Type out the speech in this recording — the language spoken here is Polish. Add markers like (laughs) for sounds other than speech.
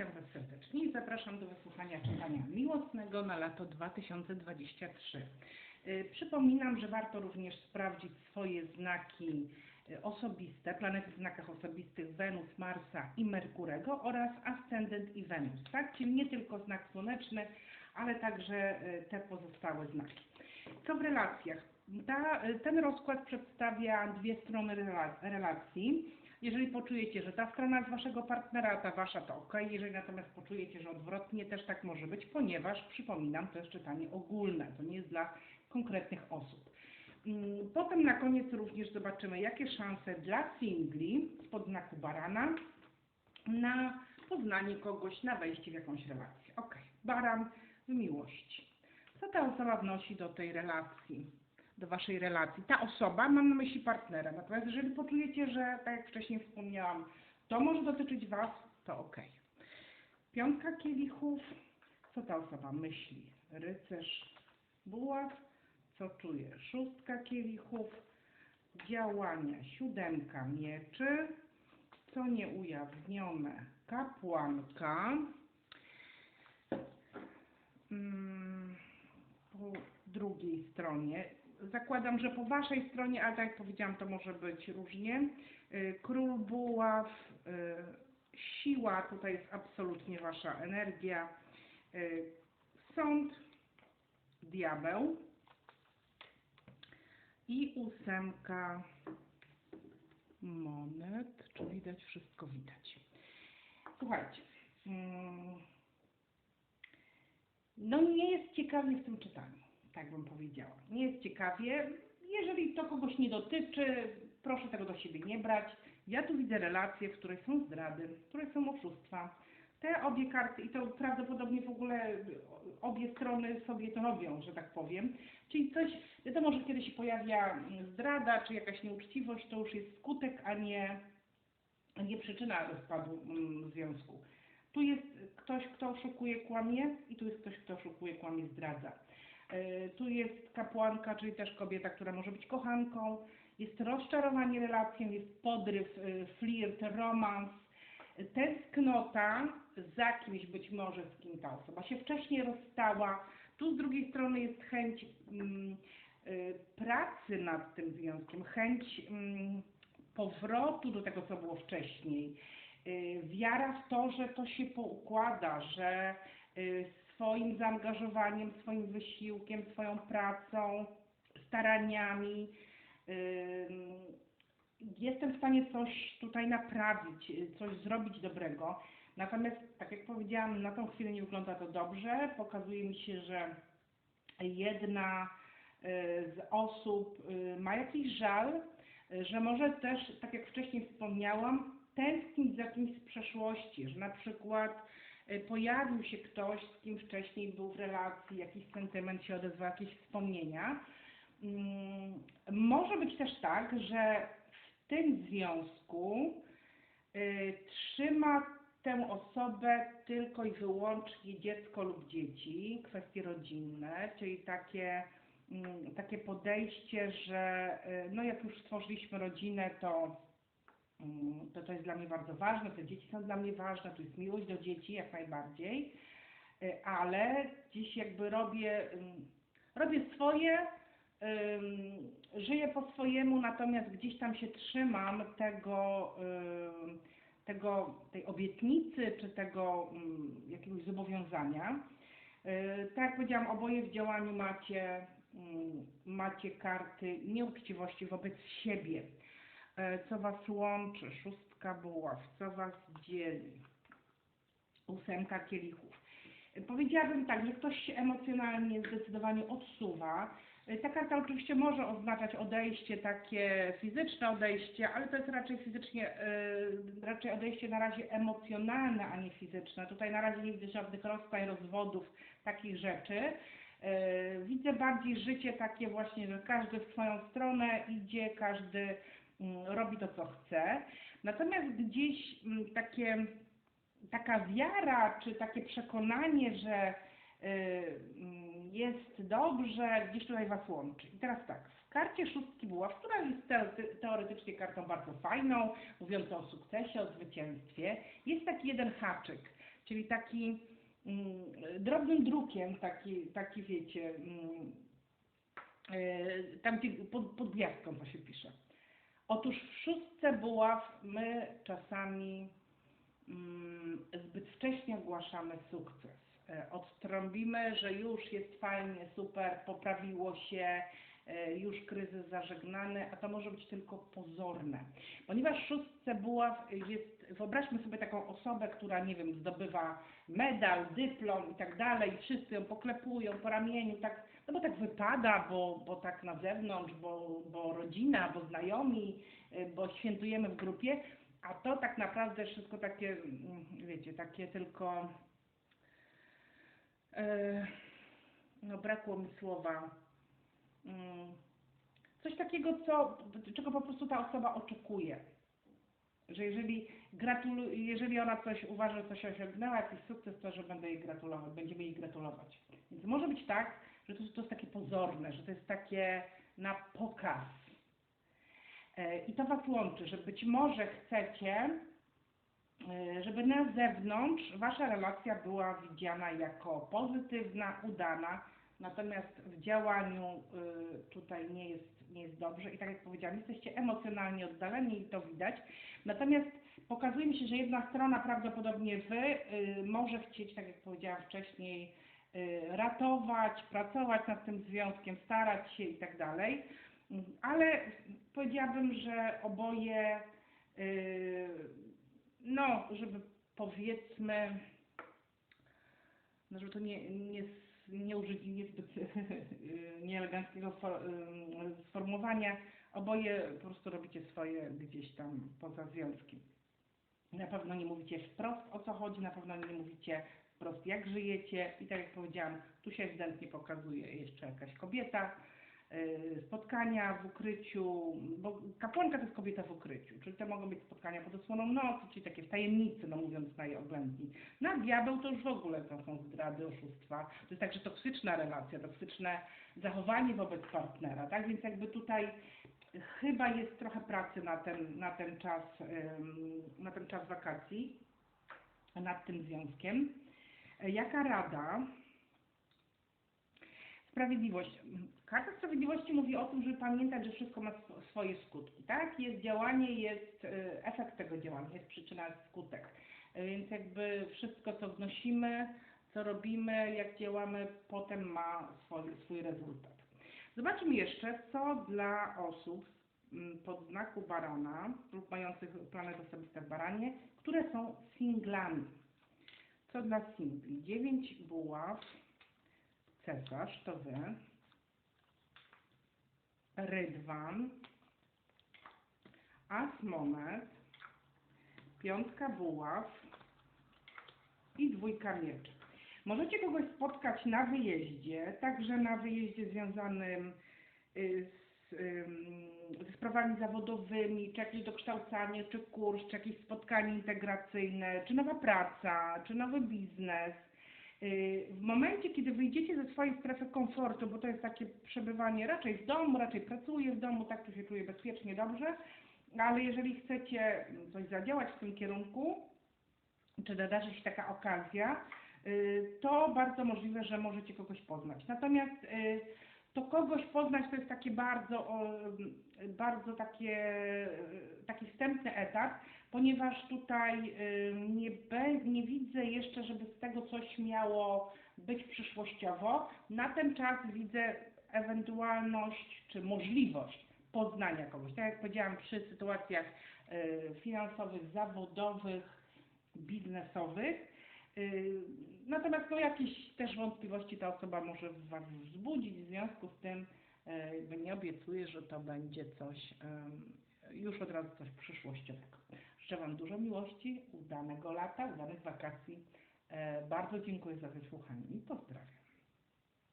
Witam Was serdecznie i zapraszam do wysłuchania czytania miłosnego na lato 2023. Y, Przypominam, że warto również sprawdzić swoje znaki y, osobiste, planety w znakach osobistych Wenus, Marsa i Merkurego oraz Ascendent i Wenus, tak? Czyli nie tylko znak słoneczny, ale także y, te pozostałe znaki. Co w relacjach? Ta, ten rozkład przedstawia dwie strony rela- relacji. Jeżeli poczujecie, że ta strona jest waszego partnera, a ta wasza, to ok. Jeżeli natomiast poczujecie, że odwrotnie, też tak może być, ponieważ, przypominam, to jest czytanie ogólne, to nie jest dla konkretnych osób. Mm, Potem na koniec również zobaczymy, jakie szanse dla singli spod znaku barana na poznanie kogoś, na wejście w jakąś relację. Ok, baran w miłości. Co ta osoba wnosi do tej relacji? Do Waszej relacji. Ta osoba, mam na myśli partnera. Natomiast jeżeli poczujecie, że, tak jak wcześniej wspomniałam, to może dotyczyć Was, to ok. Piątka kielichów. Co ta osoba myśli? Rycerz buław. Co czuje? Szóstka kielichów. Działania. Siódemka mieczy. Co nieujawnione? Kapłanka. Mm, po drugiej stronie. Zakładam, że po Waszej stronie, ale tak jak powiedziałam, to może być różnie. Y, Król buław, y, siła, tutaj jest absolutnie Wasza energia. Y, Sąd, diabeł i ósemka monet. Czy widać? Wszystko widać. Słuchajcie. mm, no nie jest ciekawie w tym czytaniu, tak bym powiedziała. Nie jest ciekawie. Jeżeli to kogoś nie dotyczy, proszę tego do siebie nie brać. Ja tu widzę relacje, w których są zdrady, w których są oszustwa. Te obie karty, i to prawdopodobnie w ogóle obie strony sobie to robią, że tak powiem. Czyli coś, wiadomo, że kiedy się pojawia zdrada, czy jakaś nieuczciwość, to już jest skutek, a nie, a nie przyczyna rozpadu mm, związku. Tu jest ktoś, kto oszukuje, kłamie i tu jest ktoś, kto oszukuje, kłamie, zdradza. E, Tu jest kapłanka, czyli też kobieta, która może być kochanką. Jest rozczarowanie relacją, jest podryw, e, flirt, romans, tęsknota za kimś być może, z kim ta osoba się wcześniej rozstała. Tu z drugiej strony jest chęć mm, e, pracy nad tym związkiem, chęć mm, powrotu do tego, co było wcześniej wiara w to, że to się poukłada, że swoim zaangażowaniem, swoim wysiłkiem, swoją pracą, staraniami jestem w stanie coś tutaj naprawić, coś zrobić dobrego. Natomiast, tak jak powiedziałam, na tą chwilę nie wygląda to dobrze. Pokazuje mi się, że jedna y, z osób y, ma jakiś żal, że może też, tak jak wcześniej wspomniałam, tęsknić za kimś z przeszłości, że na przykład pojawił się ktoś, z kim wcześniej był w relacji, jakiś sentyment się odezwał, jakieś wspomnienia. Mm, Może być też tak, że w tym związku y, trzyma tę osobę tylko i wyłącznie dziecko lub dzieci, kwestie rodzinne, czyli takie, mm, takie podejście, że y, no jak już stworzyliśmy rodzinę, to to to jest dla mnie bardzo ważne, te dzieci są dla mnie ważne, tu jest miłość do dzieci jak najbardziej, Y, ale gdzieś jakby robię, ym, robię swoje, żyję po swojemu, natomiast gdzieś tam się trzymam tego, tego tej obietnicy czy tego ym, jakiegoś zobowiązania. Y, Tak jak powiedziałam, oboje w działaniu macie, macie karty nieuczciwości wobec siebie. E, co Was łączy, szóstka buław, co Was dzieli, ósemka kielichów. E, Powiedziałabym tak, że ktoś się emocjonalnie zdecydowanie odsuwa. E, Ta karta oczywiście może oznaczać odejście takie fizyczne odejście, ale to jest raczej fizycznie, raczej odejście na razie emocjonalne, a nie fizyczne. Tutaj na razie nie widzę żadnych rozstań, rozwodów, takich rzeczy. Widzę bardziej życie takie właśnie, że każdy w swoją stronę idzie, każdy robi to, co chce. Natomiast gdzieś mm, takie, taka wiara, czy takie przekonanie, że y, mm, jest dobrze, gdzieś tutaj Was łączy. I teraz tak, w karcie szóstki buław, która jest teorety- teoretycznie kartą bardzo fajną, mówiącą o sukcesie, o zwycięstwie, jest taki jeden haczyk. czyli taki mm, drobnym drukiem, taki, taki wiecie, mm, e, tam pod, pod gwiazdką to się pisze. Otóż w szóstce buław my czasami mm, zbyt wcześnie ogłaszamy sukces. E, Odtrąbimy, że już jest fajnie, super, poprawiło się, już kryzys zażegnany, a to może być tylko pozorne. Ponieważ szóstce buław jest, wyobraźmy sobie taką osobę, która, nie wiem, zdobywa medal, dyplom i tak dalej, wszyscy ją poklepują po ramieniu, tak, no bo tak wypada, bo, bo tak na zewnątrz, bo, bo rodzina, bo znajomi, y, bo świętujemy w grupie, a to tak naprawdę wszystko takie, mm, wiecie, takie tylko, e, no brakło mi słowa, coś takiego, co, czego po prostu ta osoba oczekuje. Że jeżeli, gratulu- jeżeli ona coś uważa, że coś osiągnęła, jakiś sukces, to że będę jej gratulować, będziemy jej gratulować. Więc może być tak, że to, to jest takie pozorne, że to jest takie na pokaz. E, I to Was łączy, że być może chcecie, e, żeby na zewnątrz Wasza relacja była widziana jako pozytywna, udana, natomiast w działaniu y, tutaj nie jest, nie jest dobrze i tak jak powiedziałam, jesteście emocjonalnie oddaleni i to widać. Natomiast pokazuje mi się, że jedna strona, prawdopodobnie Wy, y, może chcieć, tak jak powiedziałam wcześniej, y, ratować, pracować nad tym związkiem, starać się i tak dalej, ale powiedziałabym, że oboje, no, żeby powiedzmy, no, żeby to nie, nie, nie użyć niezbyt (laughs) y, nieeleganckiego y, sformułowania, oboje po prostu robicie swoje gdzieś tam poza związkiem. Na pewno nie mówicie wprost o co chodzi, na pewno nie mówicie wprost jak żyjecie i tak jak powiedziałam, tu się ewidentnie pokazuje jeszcze jakaś kobieta, spotkania w ukryciu, bo kapłanka to jest kobieta w ukryciu, czyli to mogą być spotkania pod osłoną nocy, czyli takie w tajemnicy, no mówiąc najoględniej. Na diabeł to już w ogóle to są zdrady, oszustwa, to jest także toksyczna relacja, toksyczne zachowanie wobec partnera, tak, więc jakby tutaj chyba jest trochę pracy na ten, na ten czas, na ten czas wakacji, nad tym związkiem. Jaka rada? Sprawiedliwość. Karta Sprawiedliwości mówi o tym, żeby pamiętać, że wszystko ma sw- swoje skutki, tak? Jest działanie, jest e, efekt tego działania, jest przyczyna, jest skutek. E, Więc jakby wszystko, co wnosimy, co robimy, jak działamy, potem ma swój, swój rezultat. Zobaczmy jeszcze, co dla osób mm, pod znaku barana lub mających planet osobiste w baranie, które są singlami. Co dla singli? 9 buław, cesarz, to wy, rydwan, as monet, piątka buław i dwójka mieczy. Możecie kogoś spotkać na wyjeździe, także na wyjeździe związanym y, z, ze sprawami zawodowymi, czy jakieś dokształcanie, czy kurs, czy jakieś spotkanie integracyjne, czy nowa praca, czy nowy biznes. Y, W momencie, kiedy wyjdziecie ze swojej strefy komfortu, bo to jest takie przebywanie raczej w domu, raczej pracuję w domu, tak tu się czuję bezpiecznie, dobrze, ale jeżeli chcecie coś zadziałać w tym kierunku, czy nadarzy się taka okazja, y, to bardzo możliwe, że możecie kogoś poznać. Natomiast y, to kogoś poznać to jest takie bardzo, bardzo takie, taki wstępny etap, ponieważ tutaj y, nie, be, nie widzę jeszcze, żeby z tego coś miało być przyszłościowo. Na ten czas widzę ewentualność czy możliwość poznania kogoś. Tak jak powiedziałam, przy sytuacjach y, finansowych, zawodowych, biznesowych. Yy, Natomiast no, jakieś też wątpliwości ta osoba może w Was wzbudzić, w związku z tym nie obiecuję, że to będzie coś, już od razu coś przyszłościowego. Życzę Wam dużo miłości, udanego lata, udanych wakacji. Yy, Bardzo dziękuję za wysłuchanie i pozdrawiam.